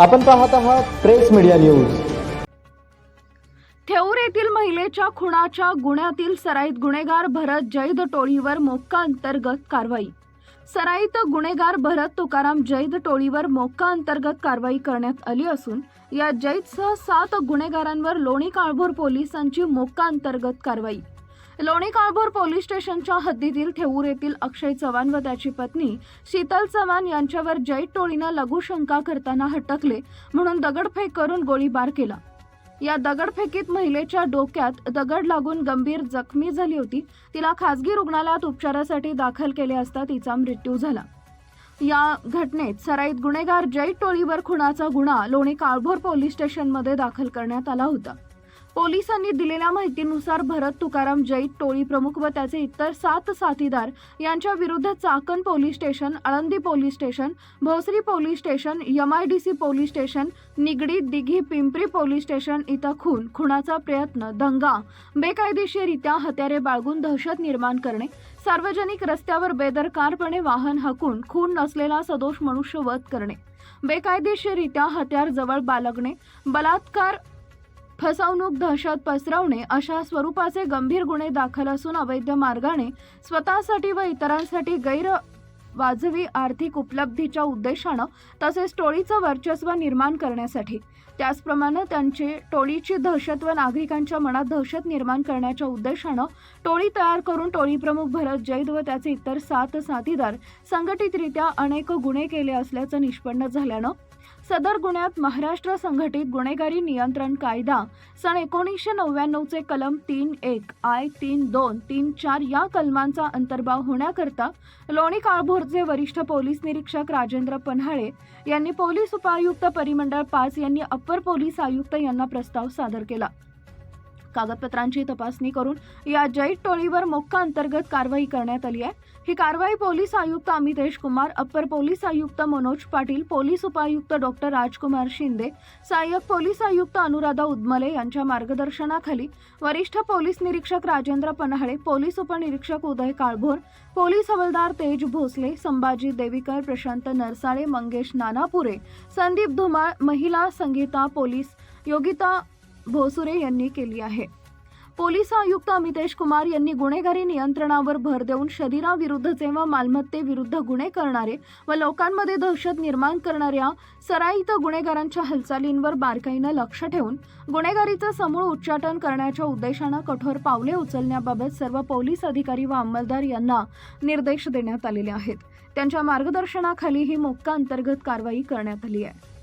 आपण पाहत आहात प्रेस मीडिया न्यूज. थेऊर येथील महिलेच्या खुनाच्या गुन्ह्यातील सराईत गुन्हेगार भरत जैद टोळीवर मोक्का अंतर्गत कारवाई. सराईत गुन्हेगार भरत तुकाराम जैद टोळीवर मोक्का अंतर्गत कारवाई करण्यात आली असून या जैदसह सात गुन्हेगारांवर लोणी काळभोर पोलिसांची मोक्का अंतर्गत कारवाई. लोणी काळभोर पोलीस स्टेशनच्या हद्दीतील थेऊर येथील अक्षय चव्हाण व त्याची पत्नी शीतल चव्हाण यांच्यावर जैद टोळीनं लघुशंका करताना हटकले म्हणून दगडफेक करून गोळीबार केला. या दगडफेकीत महिलेच्या डोक्यात दगड लागून गंभीर जखमी झाली होती. तिला खासगी रुग्णालयात उपचारासाठी दाखल केले असता तिचा मृत्यू झाला. या घटनेत सराईत गुन्हेगार जैद टोळीवर खुनाचा गुन्हा लोणी काळभोर पोलीस स्टेशनमध्ये दाखल करण्यात आला होता. पोलिसांनी दिलेल्या माहितीनुसार भरत तुकाराम जैत टोळी प्रमुख व त्याचे इतर सात साथीदार यांच्या विरुद्ध Chakan police station Alandi police station Bhosari police station MIDC police station Nigdi Dighi Pimpri police station इथं खून खुनाचा प्रयत्न दंगा बेकायदेशीररित्या हत्यारे बाळगून दहशत निर्माण करणे सार्वजनिक रस्त्यावर बेदरकारपणे वाहन हाकून खून नसलेला सदोष मनुष्य वध करणे बेकायदेशीररित्या हत्यार जवळ बाळगणे बलात्कार फसवणूक दहशत पसरवणे अशा स्वरूपाचे गंभीर गुन्हे दाखल असून अवैध मार्गाने स्वतःसाठी व इतरांसाठी गैर वाजवी आर्थिक उपलब्धीच्या उद्देशानं तसेच टोळीचं वर्चस्व निर्माण करण्यासाठी. त्याचप्रमाणे त्यांची टोळीची दहशत व नागरिकांच्या मनात दहशत निर्माण करण्याच्या उद्देशानं टोळी तयार करून टोळी प्रमुख भरत जैद व त्याचे इतर सात साथीदार संघटितरित्या अनेक गुन्हे केले असल्याचं निष्पन्न झाल्यानं सदर गुन्ह्यात महाराष्ट्र संघटित गुन्हेगारी नियंत्रण कायदा सन एकोणीसशे नव्याण्णवचे कलम तीन एक आय तीन दोन तीन चार या कलमांचा अंतर्भाव होण्याकरता लोणी काळभोरचे वरिष्ठ पोलीस निरीक्षक राजेंद्र पन्हाळे यांनी पोलीस उपायुक्त परिमंडळ पाच यांनी अप्पर पोलीस आयुक्त यांना प्रस्ताव सादर केला. कागदपत्रांची तपासणी करून या जैद टोळीवर मोक्का अंतर्गत कारवाई करण्यात आली आहे. ही कारवाई पोलीस आयुक्त अमितेश कुमार अप्पर पोलीस आयुक्त मनोज पाटील पोलीस उपायुक्त डॉक्टर राजकुमार शिंदे सहाय्यक पोलीस आयुक्त अनुराधा उदमले यांच्या मार्गदर्शनाखाली वरिष्ठ पोलीस निरीक्षक राजेंद्र पन्हाळे पोलीस उपनिरीक्षक उदय काळभोर पोलीस हवालदार तेज भोसले संभाजी देवीकर प्रशांत नरसाळे मंगेश नानापुरे संदीप धुमाळ महिला संगीता पोलीस योगिता भोसुरे यांनी केली आहे. पोलीस आयुक्त अमितेश कुमार यांनी गुन्हेगारी नियंत्रणावर भर देऊन शरीराविरुद्धचे व मालमत्तेविरुद्ध गुन्हे करणारे व लोकांमध्ये दहशत निर्माण करणाऱ्या सराईत गुन्हेगारांच्या हालचालींवर बारकाईनं लक्ष ठेवून गुन्हेगारीचं समूळ उच्चाटन करण्याच्या उद्देशानं कठोर पावले उचलण्याबाबत सर्व पोलीस अधिकारी व अंमलदार यांना निर्देश देण्यात आलेले आहेत. त्यांच्या मार्गदर्शनाखाली ही मोक्का अंतर्गत कारवाई करण्यात आली आहे.